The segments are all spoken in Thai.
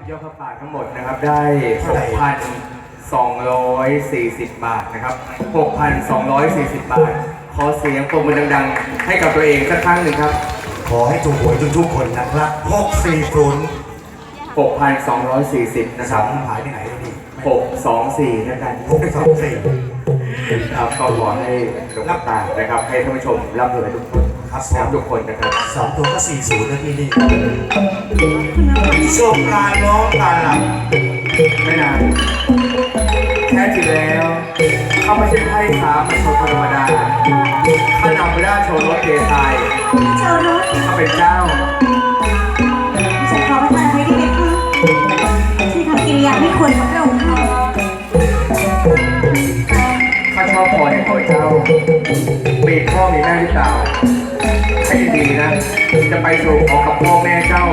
ครับยอดพระป่าทั้งหมดนะครับได้ 6,240 บาทนะครับ 6,240 บาท ขอเสียงปรบมือดังๆ ให้กับตัวเองสักครั้งหนึ่งครับ ขอให้ถูกหวยทุกๆคนนะครับ 640 6,240 นะคสารับมหายไปไหนแล้วนี่624แล้วกัน624 ครับก็ขอให้หลวงพ่อตานะครับ ให้ท่านผู้ชมร่ำรวยทุกคน ครับครับทุกคนนะครับสองตัวก็40แล้วนี่นี่ช่วงการร้องการหลับไม่นานแท้จริงแล้วเขาไม่ใช่ไพ่สามัญชนธรรมดาข้านำไปได้โชว์รถเทไทยเจ้ารถเขาเป็นเจ้าฉันขอประทานอภัยด้วยนะคะที่ทำกิริยาไม่ควรกับพระองค์ท่านข้าชอบพอในตัวเจ้ามีพ่อมีแม่หรือเปล่า ให้ดีๆนะจะไปสู่ขอกับพ่อแม่เจ้า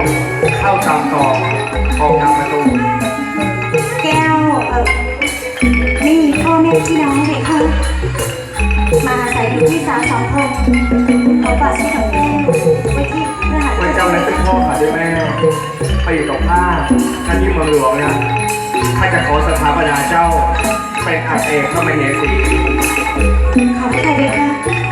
เข้าตามต่อออกทางประตูแก้วเออไม่มีพ่อแม่พี่น้องเลยค่ะ มาอาศัยอยู่ที่สาวสองคนขอฝากชื่อของแก้วไว้ที่พระหัตถ์วันเจ้านั้นเป็นพ่อค่ะด้วยแม่ ไปอยู่กับข้าท่านที่เมืองหลวงนะข้าจะขอสถาปนาเจ้าเป็นอาเอกเข้ามาเฮสีขอบใจด้วยค่ะ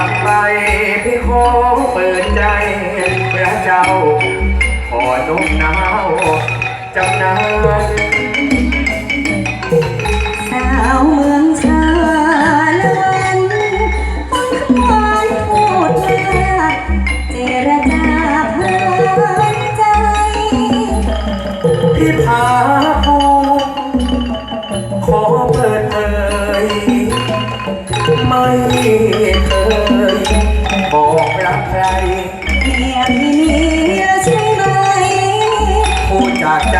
างไปพี่ขอเปิดใจพระเจ้า ขอนมหนาวจำนานสาวเมืองชาละวันฟังคำวานพูดมาเจรจาเพลินใจ พี่พาภูขอเปิดเผยไม่เคย ใครเมียพี่มีแล้วใช่ไหมพูดจากใจ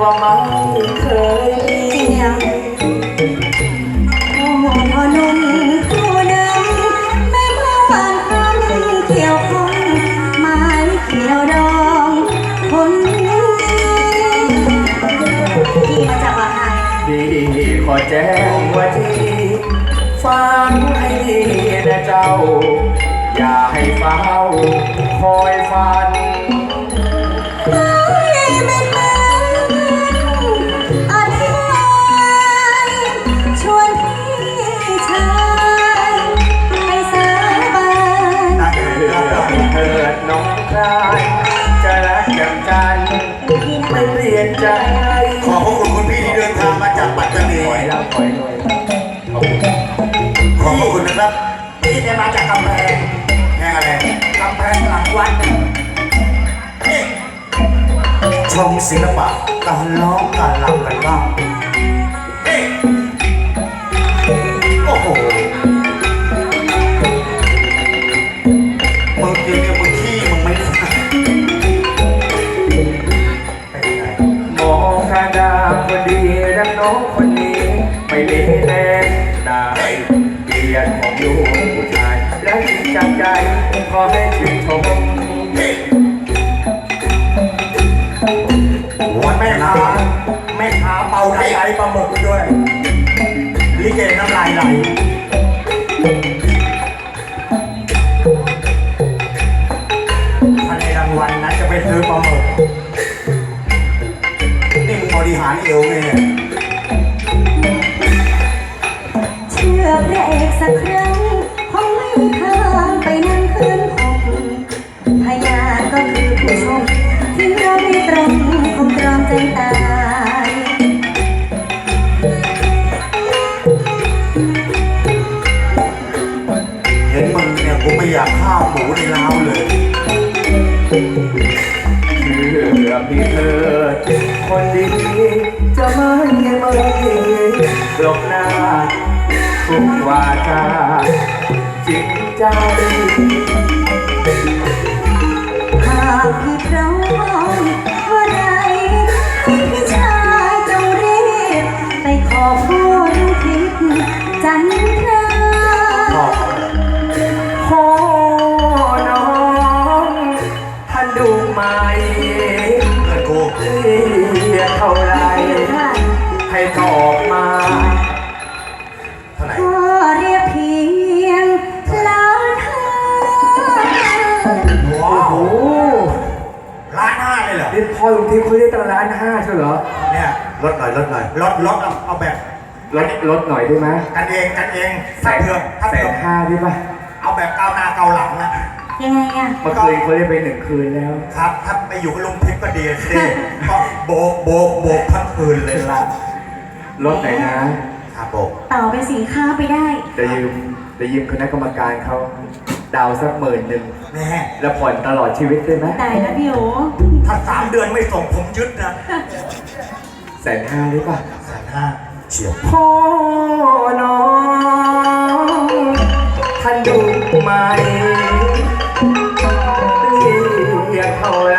ว่าไม่เคยมีเสียงโอ้โหพอนุ่นผู้นั้นแม่เมื่อวานพันเกี่ยวข้องไม้เกี่ยวดองคนนี้พี่มาจากบางไทยดีขอแจ้งว่าที่ฟังให้ดีนะเจ้า เฝ้าคอยฟันชวนพี่ชายไปสาบานนั่งเรือเถิดน้องชายจะรักกันไม่เปลี่ยนใจขอบคุณคุณพี่ที่เดินทางมาจากปัตตานีถอยแล้วถอยเลยขอบพระคุณนะครับ พี่จะมาจากกำแพง วัดนี่ชมศิลปะการร้องการรำกันบ้าง โอ้โหมึงกินเนี่ยมึงขี้มึงไม่ได้ไมองกาดาคนดีรักน้องคนนี้ไม่มีแน่ได้เกียรติของลูกผู้ชายและจริงใจ ขอให้ชื่นชมหัวแม่ค้าแม่ค้าเป่าไหลไหลปลาหมึกด้วย ลิเกน้ำลายไหลถ้าในรางวัลนะจะไปซื้อปลาหมึกนี่มึงบริหารเอวไงเนี่ย เชื่อพระเอกสักครั้ง อพี่เธอ คนดีจะไม่ไม่หลบหน้าทุกวาจาจริงใจานห้าใช่เหรอเนี่ยลดหน่อยลดหน่อยลดลดเอาเอาแบบลดลดหน่อยได้ไหมกันเองกันเองแสถ้านเผื่อถ้าแสเผื่อนห้าได้ปะเอาแบบก้าวหน้าก้าวหลังนะยังไงอะ เมื่อคืนเขาได้ไปหนึ่งคืนแล้ว ครับถ้าไปอยู่กับลุงทิพย์ก็ดีสิก็โบกโบกโบกทั้งคืนเลยละลดหน่อยนะ ครับโบกต่อเป็นสินค้าไปได้ จะยืมจะยืมคณะกรรมการเขา ดาวสักหมื่นหนึ่งแม่แล้วผ่อนตลอดชีวิตได้ไหมตายแล้วพี่โอถ้าสามเดือนไม่ส่งผมยึดนะแสนห้าได้ปะแสนห้าเฉียวพ่อน้องท่านดูไหมเรียกเท่าไร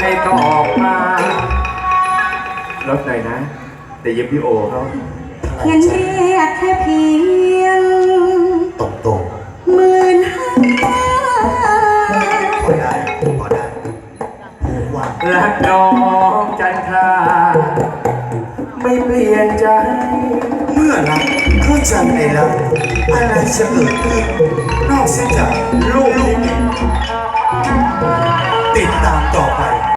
ให้ตอบมาลดหน่อยนะ แต่ยืมพี่โอเขาเพียงเรียกแค่ ไม่เปลี่ยนใจ เมื่อรักเข้าใจในรักอะไรจะเกิดขึ้นนอกเสียจากโลกนี้ติดตามต่อ